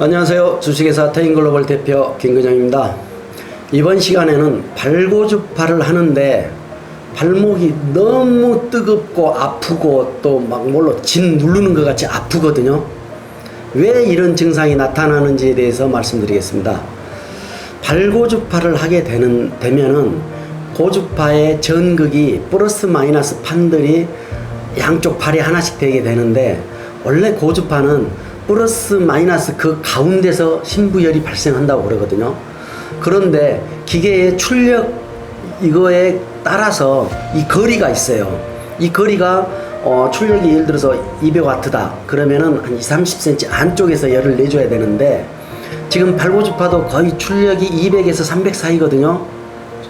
안녕하세요. 주식회사 테인글로벌 대표 김근영입니다. 이번 시간에는 발고주파를 하는데 발목이 너무 뜨겁고 아프고 또 막 뭘로 진 누르는 것 같이 아프거든요. 왜 이런 증상이 나타나는지에 대해서 말씀드리겠습니다. 발고주파를 하게 되는 되면은 고주파의 전극이 플러스 마이너스 판들이 양쪽 팔에 하나씩 되게 되는데 원래 고주파는 플러스 마이너스 그 가운데서 신부열이 발생한다고 그러거든요. 그런데 기계의 출력 이거에 따라서 이 거리가 있어요. 이 거리가 어, 출력이 예를 들어서 200와트다. 그러면은 한 2, 30cm 안쪽에서 열을 내줘야 되는데 지금 발고주파도 거의 출력이 200에서 300 사이거든요.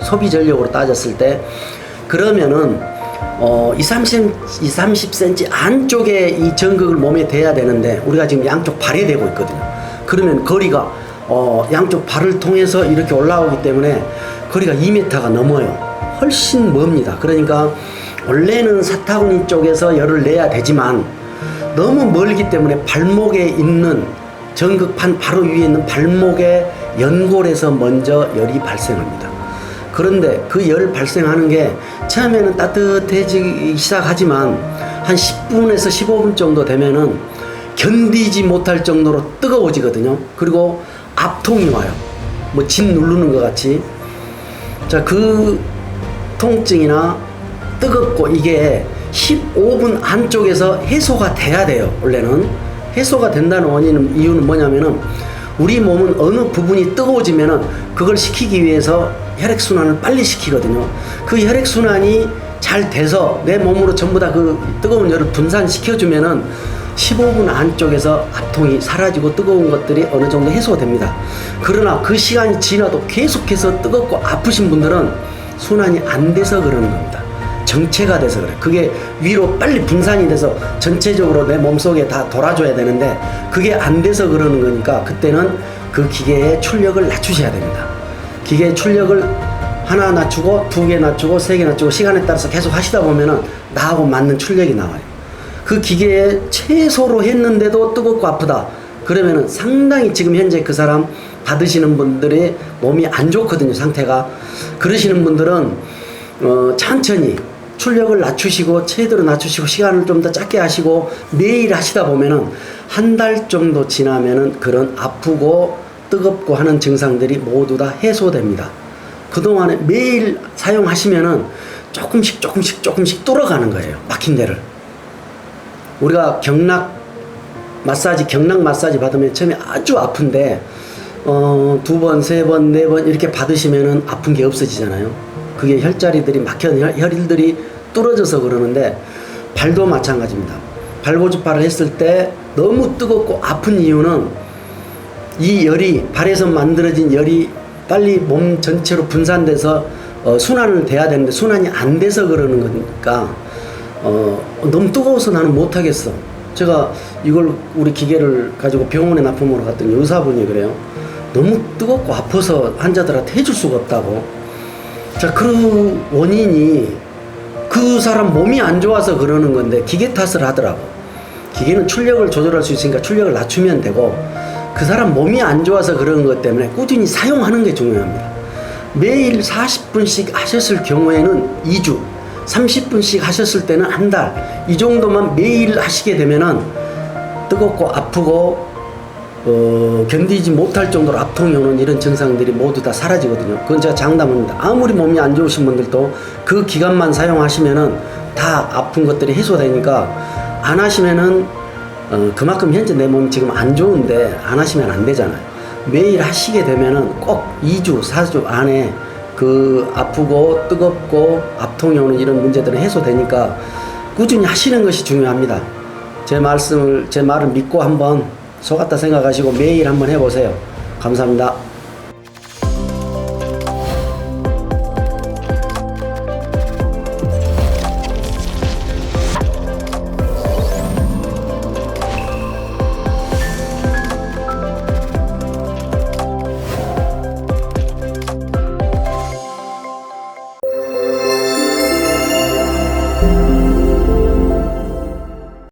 소비 전력으로 따졌을 때 그러면은 어, 2, 30, 2, 30cm 안쪽에 이 전극을 몸에 대야 되는데 우리가 지금 양쪽 발에 대고 있거든요. 그러면 거리가 어, 양쪽 발을 통해서 이렇게 올라오기 때문에 거리가 2m가 넘어요. 훨씬 멉니다. 그러니까 원래는 사타구니 쪽에서 열을 내야 되지만 너무 멀기 때문에 발목에 있는 전극판 바로 위에 있는 발목의 연골에서 먼저 열이 발생합니다. 그런데 그 열 발생하는 게 처음에는 따뜻해지기 시작하지만 한 10분에서 15분 정도 되면은 견디지 못할 정도로 뜨거워지거든요. 그리고 압통이 와요. 뭐 진 누르는 것 같이. 자, 그 통증이나 뜨겁고 이게 15분 안쪽에서 해소가 돼야 돼요. 원래는 해소가 된다는 원인은 이유는 뭐냐면은 우리 몸은 어느 부분이 뜨거워지면은 그걸 식히기 위해서 혈액 순환을 빨리 시키거든요. 그 혈액 순환이 잘 돼서 내 몸으로 전부 다 그 뜨거운 열을 분산시켜 주면은 15분 안쪽에서 압통이 사라지고 뜨거운 것들이 어느 정도 해소가 됩니다. 그러나 그 시간이 지나도 계속해서 뜨겁고 아프신 분들은 순환이 안 돼서 그러는 겁니다. 정체가 돼서 그래. 그게 위로 빨리 분산이 돼서 전체적으로 내 몸속에 다 돌아줘야 되는데 그게 안 돼서 그러는 거니까 그때는 그 기계의 출력을 낮추셔야 됩니다. 기계의 출력을 하나 낮추고 두 개 낮추고 세 개 낮추고 시간에 따라서 계속 하시다 보면은 나하고 맞는 출력이 나와요. 그 기계에 최소로 했는데도 뜨겁고 아프다. 그러면은 상당히 지금 현재 그 사람 받으시는 분들의 몸이 안 좋거든요, 상태가. 그러시는 분들은 어, 천천히 출력을 낮추시고 최대로 낮추시고 시간을 좀 더 짧게 하시고 매일 하시다 보면은 한 달 정도 지나면은 그런 아프고 뜨겁고 하는 증상들이 모두 다 해소됩니다. 그동안에 매일 사용하시면은 조금씩 조금씩 조금씩 뚫어가는 거예요. 막힌 데를. 우리가 경락 마사지, 경락 마사지 받으면 처음에 아주 아픈데 어, 두 번, 세 번, 네 번 이렇게 받으시면은 아픈 게 없어지잖아요. 그게 혈자리들이 막혀 혈, 혈일들이 뚫어져서 그러는데 발도 마찬가지입니다. 발고주파를 했을 때 너무 뜨겁고 아픈 이유는 이 열이 발에서 만들어진 열이 빨리 몸 전체로 분산돼서 어, 순환을 돼야 되는데 순환이 안 돼서 그러는 거니까 어, 너무 뜨거워서 나는 못하겠어. 제가 이걸 우리 기계를 가지고 병원에 납품으로 갔더니 의사분이 그래요. 너무 뜨겁고 아파서 환자들한테 해줄 수가 없다고. 자, 그 원인이 그 사람 몸이 안 좋아서 그러는 건데 기계 탓을 하더라고. 기계는 출력을 조절할 수 있으니까 출력을 낮추면 되고 그 사람 몸이 안 좋아서 그러는 것 때문에 꾸준히 사용하는 게 중요합니다. 매일 40분씩 하셨을 경우에는 2주, 30분씩 하셨을 때는 한 달, 이 정도만 매일 하시게 되면은 뜨겁고 아프고 어, 견디지 못할 정도로 압통이 오는 이런 증상들이 모두 다 사라지거든요. 그건 제가 장담합니다. 아무리 몸이 안 좋으신 분들도 그 기간만 사용하시면은 다 아픈 것들이 해소되니까 안 하시면은 어, 그만큼 현재 내 몸이 지금 안 좋은데 안 하시면 안 되잖아요. 매일 하시게 되면은 꼭 2주, 4주 안에 그 아프고 뜨겁고 압통이 오는 이런 문제들은 해소되니까 꾸준히 하시는 것이 중요합니다. 제 말씀을, 제 말을 믿고 한번 속았다 생각하시고 매일 한번 해보세요. 감사합니다.